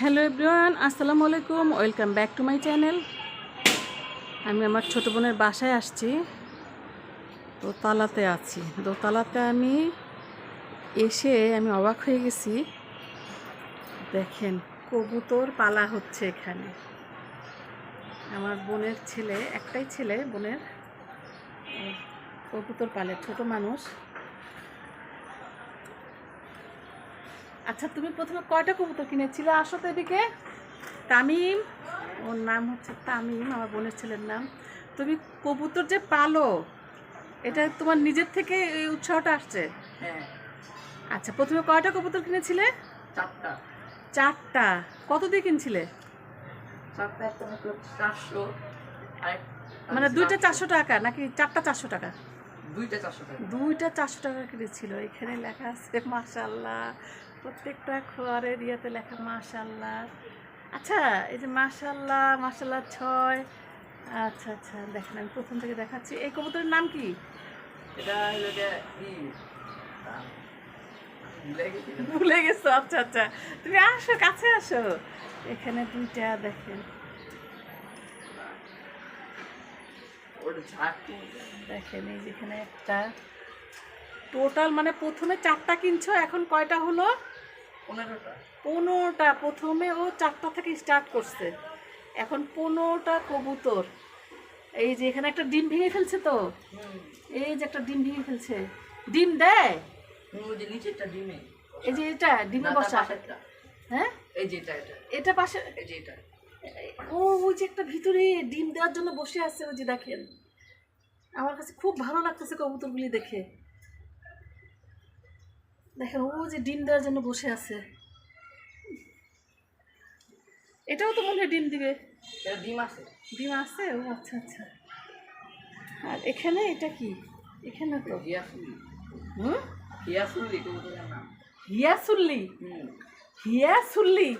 Hello everyone, আসসালামু আলাইকুম, welcome back to my channel. আমি আমার ছোটো বোনের বাসায় আসছি, দোতলাতে আছি। দোতলাতে আমি এসে আমি অবাক হয়ে গেছি। দেখেন, কবুতর পালা হচ্ছে এখানে। আমার বোনের ছেলে, একটাই ছেলে, বোনের কবুতর পালে, ছোট মানুষ। আচ্ছা তুমি প্রথমে কয়টা কবুতর কিনেছিলে? আসো তো এদিকে। তামিম? ওর নাম হচ্ছে তামিম আমার বোনের ছেলের নাম। তুমি কবুতর যে পালো এটা তোমার নিজের থেকে এই উৎসাহটা আসছে? হ্যাঁ। আচ্ছা প্রথমে কয়টা কবুতর কিনেছিলে? চারটা। চারটা। কত দিয়ে কিনছিলে? মানে দুইটা চারশো। টাকা নাকি চারটা চারশো টাকা? দুইটা চারশো টাকা। দুইটা চারশো টাকা কিনেছিল। এখানে লেখা আছে মাশাল্লাহ প্রত্যেকটা খোয়ারের ইয়েতে লেখা মাশাল্লাহ আচ্ছা এই যে মাশাল্লাহ মাশাল্লাহ ছয়। আচ্ছা আচ্ছা দেখেন আমি প্রথম থেকে দেখাচ্ছি। এই কবুতরের নাম কি? ভুলে গেছি। ভুলে গেছো? আচ্ছা আচ্ছা তুমি আসো কাছে আসো। এখানে দুইটা দেখেন। দেখেন এই যেখানে একটা টোটাল মানে প্রথমে চারটা কিনছো এখন কয়টা হলো? পনেরোটা। পনেরোটা প্রথমে ও চারটা থেকে স্টার্ট করছে। এখন পনেরোটা কবুতর। এই যে এখানে একটা ডিম ভেঙে ফেলছে তো? এই যে একটা ডিম ভেঙে ফেলছে। ডিম দেয়? এই যে এটা ডিমে বসা। হ্যাঁ? এই যে এটা এটা। এটা পাশে এই যে এটা। ও ওই যে একটা ভিতরে ডিম দেওয়ার জন্য বসে আছে ওই যে দেখেন। আমার কাছে খুব ভালো লাগতেছে কবুতরগুলি দেখে। দেখেন ও যে ডিম দেওয়ার জন্য বসে আছে। এটাও তো মনে হয় ডিম দিবে। ডিম আছে। ডিম আছে? ও আচ্ছা আচ্ছা। আর এখানে এটা কি? এখানে তো। হুম? হিয়াসুল্লি? হিয়াসুল্লি?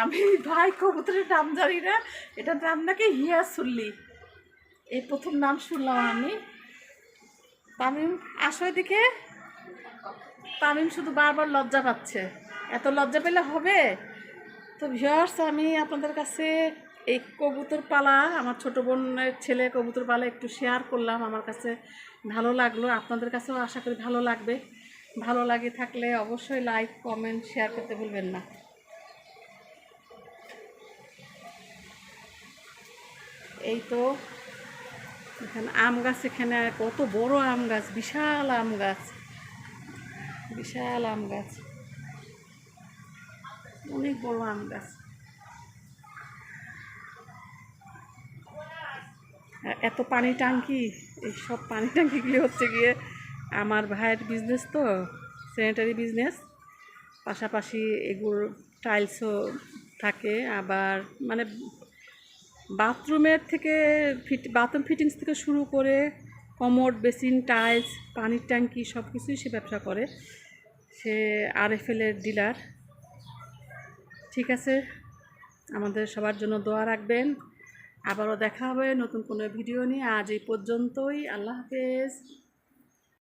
আমি ভাই কবুতরের নাম জানি না। এটার নাম নাকি হিয়াসুল্লি? এই প্রথম নাম শুনলাম আমি। তামিম আসো এদিকে। তামিম শুধু বারবার লজ্জা পাচ্ছে। এত লজ্জা পেলে হবে? তো ভিউয়ার্স আমি আপনাদের কাছে এই কবুতর পালা, আমার ছোটো বোনের ছেলে কবুতর পালা একটু শেয়ার করলাম। আমার কাছে ভালো লাগল। আপনাদের কাছেও আশা করি ভালো লাগবে। ভালো লাগে থাকলে অবশ্যই লাইক কমেন্ট শেয়ার করতে ভুলবেন না। এই তো, এখানে আম গাছ, এখানে কত বড় আম গাছ, বিশাল আম গাছ। বিশাল আম গাছ। অনেক বড় আম গাছ। এত পানি টাঙ্কি এই সব পানি টাঙ্কিগুলি হচ্ছে গিয়ে আমার ভাইয়ের বিজনেস তো স্যানিটারি বিজনেস পাশাপাশি এগুলো টাইলসও থাকে, আবার মানে বাথরুমের থেকে ফিট বাথরুম ফিটিংস থেকে শুরু করে কমোড বেসিন টাইলস পানির ট্যাঙ্কি সব কিছুই সে ব্যবসা করে। সে আরএফএলের ডিলার। ঠিক আছে? আমাদের সবার জন্য দোয়া রাখবেন। আবারও দেখা হবে নতুন কোনো ভিডিও নিয়ে। আজ এই পর্যন্তই। আল্লাহ হাফেজ।